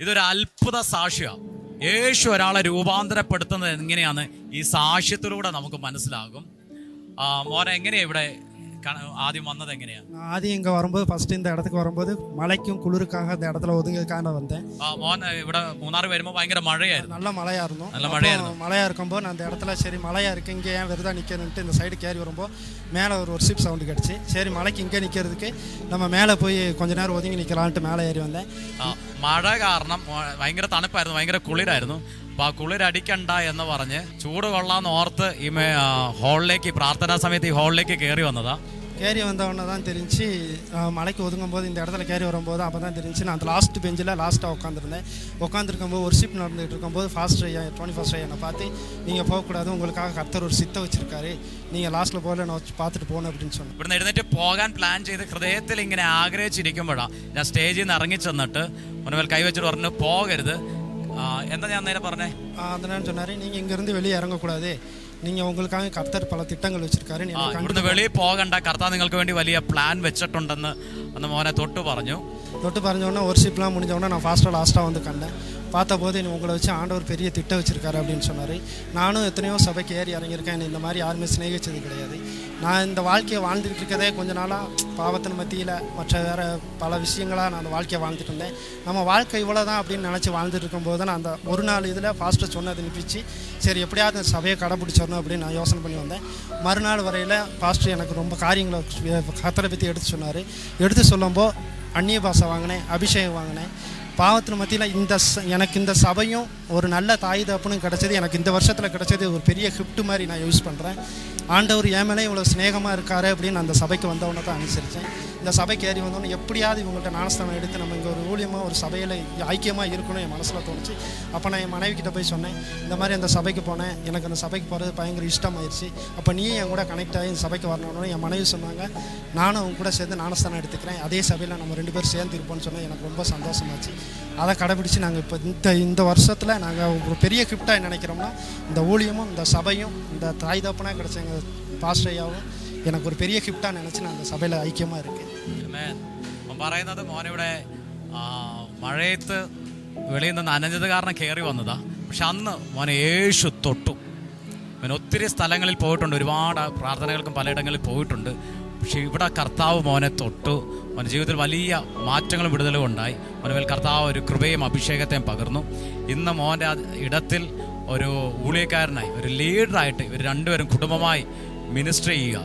ഇതൊരു അത്ഭുത സാക്ഷിയാണ് യേശു ഒരാളെ രൂപാന്തരപ്പെടുത്തുന്നത് എങ്ങനെയാണ് ഈ സാക്ഷ്യത്തിലൂടെ നമുക്ക് മനസ്സിലാകും ആ, മോനെ എങ്ങനെയാ ഇവിടെ ക- ആദ്യം വന്നത് എങ്ങനെയാ நான் ஆதி இங்கே வரும்போது ஃபஸ்ட்டு இந்த இடத்துக்கு வரும்போது மழைக்கும் குளிருக்காக இந்த இடத்துல ஒதுங்கிறதுக்காக நான் வந்தேன் ആ, മോൻ ഇവിടെ മൂന്നാർ വരുമ്പോൾ ഭയങ്കര മഴയായിരുന്നു நல்ல மழையாக இருந்தோம் நல்ல அப்போ மழையா இருந்தோம். மழையாக இருக்கும்போது நான் அந்த இடத்துல சரி மழையாக இருக்கு இங்கே ஏன் வெறுதா நிற்கணுன்ட்டு இந்த சைடு கேரி வரும்போது மேலே ஒரு ஒர்ஷிப் சவுண்டு கிடச்சி சரி மழைக்கு இங்கே நிற்கிறதுக்கு நம்ம மேலே போய் கொஞ்ச நேரம் ஒதுங்கி நிற்கலான்ட்டு மேலே ஏறி வந்தேன் ആ, മഴ കാരണം മ- ഭയങ്കര തണുപ്പായിരുന്നു ഭയങ്കര കുളിരായിരുന്നു അപ്പൊ ആ കുളിരടിക്കണ്ട എന്ന് പറഞ്ഞ് ചൂട് കൊള്ളാന്ന് ഓർത്ത് ഈ മേ- ആ, ഹാളിലേക്ക് പ്രാർത്ഥനാ സമയത്ത് ഈ ഹാളിലേക്ക് കയറി വന്നതാ கேரி வந்தவொடனே தான் தெரிஞ்சு அஹ், மலைக்கு ஒதுங்கும் போது இந்த இடத்துல கேரி வரும்போது அப்போ தான் தெரிஞ்சு நான் அந்த லாஸ்ட் பெஞ்சில் லாஸ்ட்டாக உட்காந்துருந்தேன் உட்காந்துருக்கும்போது ஒர்ஷிப் நடந்துகிட்டு இருக்கும்போது ஃபாஸ்ட் ஐயா டுவெண்ட்டி ஃபஸ்ட் ஐயா என்னை பார்த்து நீங்கள் போகக்கூடாது உங்களுக்காக கர்த்தர் ஒரு சித்தை வச்சிருக்காரு நீங்கள் லாஸ்ட்டில் போகல நான் வச்சு பார்த்துட்டு போகணும் அப்படின்னு சொன்னேன் ഇവിടുന്ന് എഴുന്നേറ്റ് പോകാൻ പ്ലാൻ ചെയ്ത് ഹൃദയത്തിൽ ഇങ്ങനെ ആഗ്രഹിച്ചിരിക്കുമ്പോഴാണ് ഞാൻ സ്റ്റേജിൽ നിന്ന് ഇറങ്ങി ചെന്നിട്ട് മുൻപിൽ കൈവച്ചിട്ട് പറഞ്ഞു പോകരുത് ആ, എന്താ ഞാൻ നേരെ പറഞ്ഞേ அதனால சொன்னார் நீங்கள் இங்கேருந்து வெளியே இறங்கக்கூடாது நீங்கள் உங்களுக்காக கர்த்தர் பல திட்டங்கள் வச்சிருக்காரு ആ நீங்கள் ഇവിടുന്ന് വെളിയിൽ പോകണ്ട കർത്താവ് നിങ്ങൾക്ക് വേണ്ടി വലിയ പ്ലാൻ വെച്ചിട്ടുണ്ടെന്ന് അന്ന് മോനെ തൊട്ട് പറഞ്ഞു தொட்டு பறஞ்சோடனே ஒர்ஷிப்லாம் முடிஞ்சோடனே நான் ஃபாஸ்ட்டாக லாஸ்ட்டாக வந்து கண்டேன். பார்த்தபோது நீ உங்களை வச்சு ஆண்டவர் பெரிய திட்டம் வச்சுருக்காரு அப்படின்னு சொன்னார். நானும் எத்தனையோ சபைக்கு ஏறி இறங்கியிருக்கேன். என்னை இந்த மாதிரி யாருமே சிநேகிச்சது கிடையாது. நான் இந்த வாழ்க்கையை வாழ்ந்துட்டு இருக்கதே கொஞ்ச நாளாக பாவத்தின் மத்தியில் மற்ற வேறு பல விஷயங்களாக நான் அந்த வாழ்க்கையை வாழ்ந்துட்டு இருந்தேன். நம்ம வாழ்க்கை இவ்வளோ தான் அப்படின்னு நினச்சி வாழ்ந்துட்டு இருக்கும்போது நான் அந்த ஒரு நாள் இதில் ஃபாஸ்ட்டாக சொன்னது நிப்பிச்சு சரி எப்படியாவது அந்த சபையை கடைப்பிடிச்சிடணும் அப்படின்னு நான் யோசனை பண்ணி வந்தேன். மறுநாள் வரையில் பாஸ்டர் எனக்கு ரொம்ப காரியங்களை கத்தரை பற்றி எடுத்து சொன்னார். எடுத்து சொல்லும்போது அந்நிய பாஷை வாங்கினேன் அபிஷேகம் வாங்கினேன். பாவத்தின் மத்தியில் இந்த ச- எனக்கு இந்த சபையும் ஒரு நல்ல தாய் தப்புனும் கிடச்சது எனக்கு இந்த வருஷத்தில் கிடச்சது ஒரு பெரிய கிஃப்ட் மாதிரி நான் யூஸ் பண்ணுறேன் ஆண்டவர் என் மேலே இவ்வளோ ஸ்நேகமாக இருக்காரு அப்படின்னு அந்த சபைக்கு வந்தவொடனே தான் அனுசரித்தேன் இந்த சபைக்கு ஏறி வந்தோன்னே எப்படியாவது இவங்கள்ட்ட ஞானஸ்தானம் எடுத்து நம்ம இங்கே ஒரு ஊழியமாக ஒரு சபையில் ஐக்கியமாக இருக்கணும் என் மனசில் தோணுச்சு. அப்போ நான் என் மனைவி கிட்டே போய் சொன்னேன் இந்த மாதிரி அந்த சபைக்கு போனேன். எனக்கு அந்த சபைக்கு போகிறது பயங்கர இஷ்டமாயிருச்சு. அப்போ நீ என் கூட கனெக்ட் ஆகி இந்த சபைக்கு வரணும்னு என் மனைவி சொன்னாங்க. நானும் அவங்க கூட சேர்ந்து ஞானஸ்தானம் எடுத்துக்கிறேன். அதே சபையில் நம்ம ரெண்டு பேரும் சேர்ந்து இருப்போம்னு சொன்னேன். எனக்கு ரொம்ப சந்தோஷமாச்சு. அதை கடைபிடிச்சு நாங்கள் இப்போ இந்த இந்த வருஷத்தில் நாங்கள் ஒரு பெரிய கிஃப்டாக நினைக்கிறோம்னா இந்த ஊழியமும் இந்த சபையும் இந்த தாய் தப்பனாக கிடைச்ச எங்கள் பாஸ்டையாவும் எனக்கு ஒரு பெரிய கிஃப்டாக நினச்சி நான் அந்த சபையில் ஐக்கியமாக இருக்கேன் Amen. അവൻ പറയുന്നത് മോനിവിടെ ആ, മഴയത്ത് വെളിയിൽ നിന്ന് നനഞ്ഞത് കാരണം കയറി വന്നതാ പക്ഷെ അന്ന് മോനെ യേശു തൊട്ടു അവൻ ഒത്തിരി സ്ഥലങ്ങളിൽ പോയിട്ടുണ്ട് ഒരുപാട് പ്രാർത്ഥനകൾക്കും പലയിടങ്ങളിൽ പോയിട്ടുണ്ട് പക്ഷെ ഇവിടെ കർത്താവ് മോനെ തൊട്ടു അവൻ്റെ ജീവിതത്തിൽ വലിയ മാറ്റങ്ങളും വിടുതലും ഉണ്ടായി മോനുമേൽ കർത്താവ് ഒരു കൃപയും അഭിഷേകത്തെയും പകർന്നു ഇന്ന് മോൻ്റെ ആ ഇടത്തിൽ ഒരു ഊഴിയക്കാരനായി ഒരു ലീഡറായിട്ട് ഇവർ രണ്ടുപേരും കുടുംബമായി മിനിസ്റ്റർ ചെയ്യുക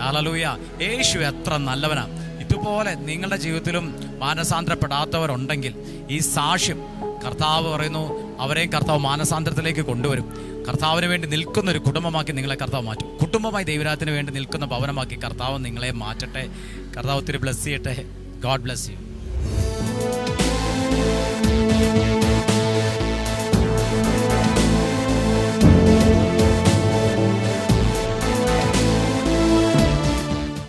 ഹല്ലേലൂയ. യേശു എത്ര നല്ലവനാ. ഇതുപോലെ നിങ്ങളുടെ ജീവിതത്തിലും മാനസാന്തരപ്പെടാത്തവരുണ്ടെങ്കിൽ ഈ സാക്ഷ്യം കർത്താവ് പറയുന്നു അവരെയും കർത്താവ് മാനസാന്തരത്തിലേക്ക് കൊണ്ടുവരും. കർത്താവിന് വേണ്ടി നിൽക്കുന്ന ഒരു കുടുംബമാക്കി നിങ്ങളെ കർത്താവ് മാറ്റും. കുടുംബമായി ദൈവരാത്തിന് വേണ്ടി നിൽക്കുന്ന ഭവനമാക്കി കർത്താവ് നിങ്ങളെ മാറ്റട്ടെ. കർത്താവ് ഒത്തിരി ബ്ലസ് ചെയ്യട്ടെ. God bless you.